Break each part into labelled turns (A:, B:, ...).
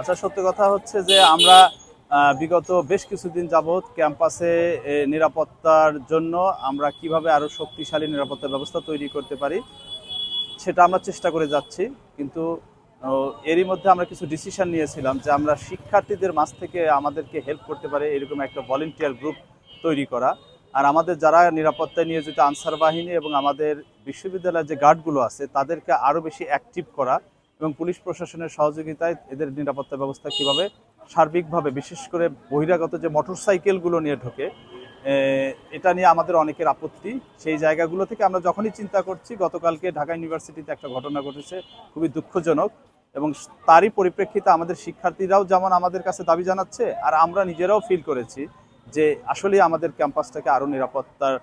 A: আচ্ছা সত্যি কথা হচ্ছে যে আমরা বিগত বেশ কিছুদিন যাবৎ ক্যাম্পাসে নিরাপত্তার জন্য আমরা কীভাবে আরও শক্তিশালী নিরাপত্তা ব্যবস্থা তৈরি করতে পারি, সেটা আমরা চেষ্টা করে যাচ্ছি। কিন্তু এরই মধ্যে আমরা কিছু ডিসিশন নিয়েছিলাম যে আমরা শিক্ষার্থীদের মাঝ থেকে আমাদেরকে হেল্প করতে পারে এরকম একটা ভলেন্টিয়ার গ্রুপ তৈরি করা। আর আমাদের যারা নিরাপত্তায় নিয়োজিত আনসার বাহিনী এবং আমাদের বিশ্ববিদ্যালয়ের যে গার্ডগুলো আছে, তাদেরকে আরও বেশি অ্যাক্টিভ করা। এবং পুলিশ প্রশাসনের সহযোগিতায় এদের নিরাপত্তা ব্যবস্থা কীভাবে সার্বিকভাবে, বিশেষ করে বহিরাগত যে মোটরসাইকেলগুলো নিয়ে ঢোকে এটা নিয়ে আমাদের অনেকের আপত্তি। সেই জায়গাগুলো থেকে আমরা যখনই চিন্তা করছি, গতকালকে ঢাকা ইউনিভার্সিটিতে একটা ঘটনা ঘটেছে, খুবই দুঃখজনক এবং তারই পরিপ্রেক্ষিতে আমাদের শিক্ষার্থীরাও যেমন আমাদের কাছে দাবি জানাচ্ছে, আর আমরা নিজেরাও ফিল করেছি যে আসলে আমাদের ক্যাম্পাসটাকে আরও নিরাপত্তার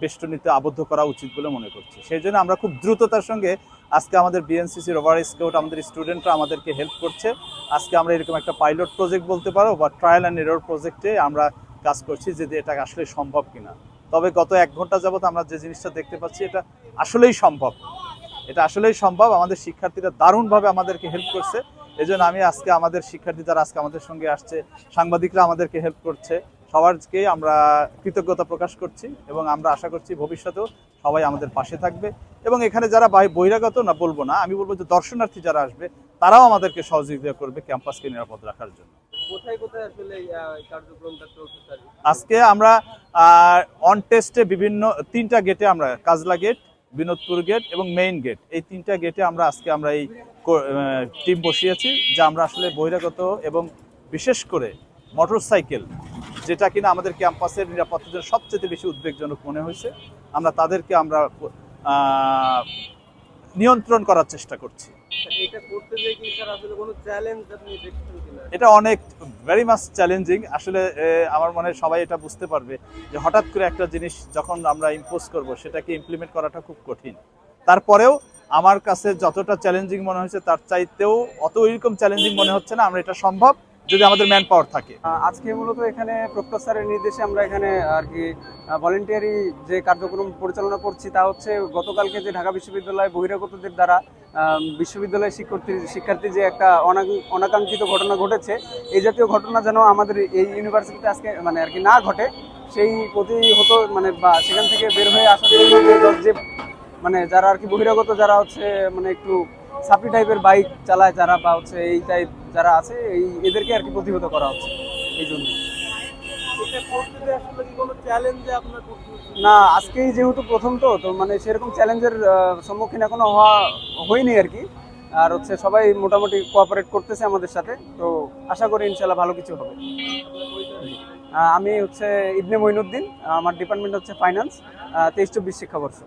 A: বেষ্টনীতে আবদ্ধ করা উচিত বলে মনে করছি। সেই জন্য আমরা খুব দ্রুততার সঙ্গে আজকে আমাদের বিএনসিসি রোভার স্কাউট আমাদের স্টুডেন্টরা আমাদেরকে হেল্প করছে। আজকে আমরা এরকম একটা পাইলট প্রজেক্ট বলতে পারো বা ট্রায়াল অ্যান্ড এরর প্রজেক্টে আমরা কাজ করছি যে এটা আসলে সম্ভব কিনা। তবে গত এক ঘণ্টা যাবত আমরা যে জিনিসটা দেখতে পাচ্ছি, এটা আসলেই সম্ভব। এটা আসলেই সম্ভব, আমাদের শিক্ষার্থীরা দারুণভাবে আমাদেরকে হেল্প করছে। এই আমি আজকে আমাদের শিক্ষার্থী যারা আজকে আমাদের সঙ্গে আসছে, সাংবাদিকরা আমাদেরকে হেল্প করছে। সবারকে আমরা কৃতজ্ঞতা প্রকাশ করছি এবং আমরা আশা করছি ভবিষ্যতেও সবাই আমাদের পাশে থাকবে। এবং এখানে যারা বাহি- বহিরাগত না বলব না আমি বলব যে দর্শনার্থী যারা আসবে তারাও আমাদেরকে সহযোগিতা করবে ক্যাম্পাসকে নিরাপদ রাখার জন্য। আজকে আমরা অন টেস্টে বিভিন্ন তিনটা গেটে আমরা কাজলা গেট বিনোদপুর গেট এবং মেইন গেট এই তিনটা গেটে আমরা আজকে আমরা এই টিম বসিয়েছি যা আমরা আসলে বহিরাগত এবং বিশেষ করে মোটরসাইকেল যেটা কিনা আমাদের ক্যাম্পাসের নিরাপত্তার জন্য সবচেয়ে বেশি উদ্বেগজনক মনে হয়েছে। আমরা তাদেরকে আমরা নিয়ন্ত্রণ করার চেষ্টা করছি।
B: এটা
A: অনেক ভেরি মাচ চ্যালেঞ্জিং আসলে আমার মনে হয় সবাই এটা বুঝতে পারবে যে হঠাৎ করে একটা জিনিস যখন আমরা ইম্পোজ করব সেটাকে ইমপ্লিমেন্ট করাটা খুব কঠিন। তারপরেও আমার কাছে যতটা চ্যালেঞ্জিং মনে হয়েছে তার চাইতেও অত ওইরকম চ্যালেঞ্জিং মনে হচ্ছে না। আমরা এটা সম্ভব যদি আমাদের ম্যান পাওয়ার থাকে
C: আজকে মূলত এখানে প্রক্টর স্যারের নির্দেশে আমরা এখানে আর কি ভলেন্টিয়ারি যে কার্যক্রম পরিচালনা করছি তা হচ্ছে গতকালকে যে ঢাকা বিশ্ববিদ্যালয় বহিরাগতদের দ্বারা বিশ্ববিদ্যালয়ের শিক্ষার্থী শিক্ষার্থী যে একটা অনাকাং- অনাকাঙ্ক্ষিত ঘটনা ঘটেছে, এই জাতীয় ঘটনা যেন আমাদের এই ইউনিভার্সিটিতে আজকে মানে আর কি না ঘটে, সেই প্রতিহত মানে বা সেখান থেকে বের হয়ে আসার জন্য যে মানে যারা আর কি বহিরাগত যারা হচ্ছে মানে একটু সাপি টাইপের বাইক চালায় যারা বা হচ্ছে এই টাইপ যারা আছে এই এদেরকে আর কি প্রতিহত করা হচ্ছে এই জন্য? না আজকেই যেহেতু প্রথম তো তো মানে সেরকম চ্যালেঞ্জের সম্মুখীন এখনও হওয়া হয়নি আর কি। আর হচ্ছে সবাই মোটামুটি কোঅপারেট করতেছে আমাদের সাথে তো আশা করি ইনশাল্লাহ ভালো কিছু হবে। আমি হচ্ছে ইবনে মইনুদ্দিন আমার ডিপার্টমেন্ট হচ্ছে ফাইন্যান্স তেইশ চব্বিশ শিক্ষাবর্ষ।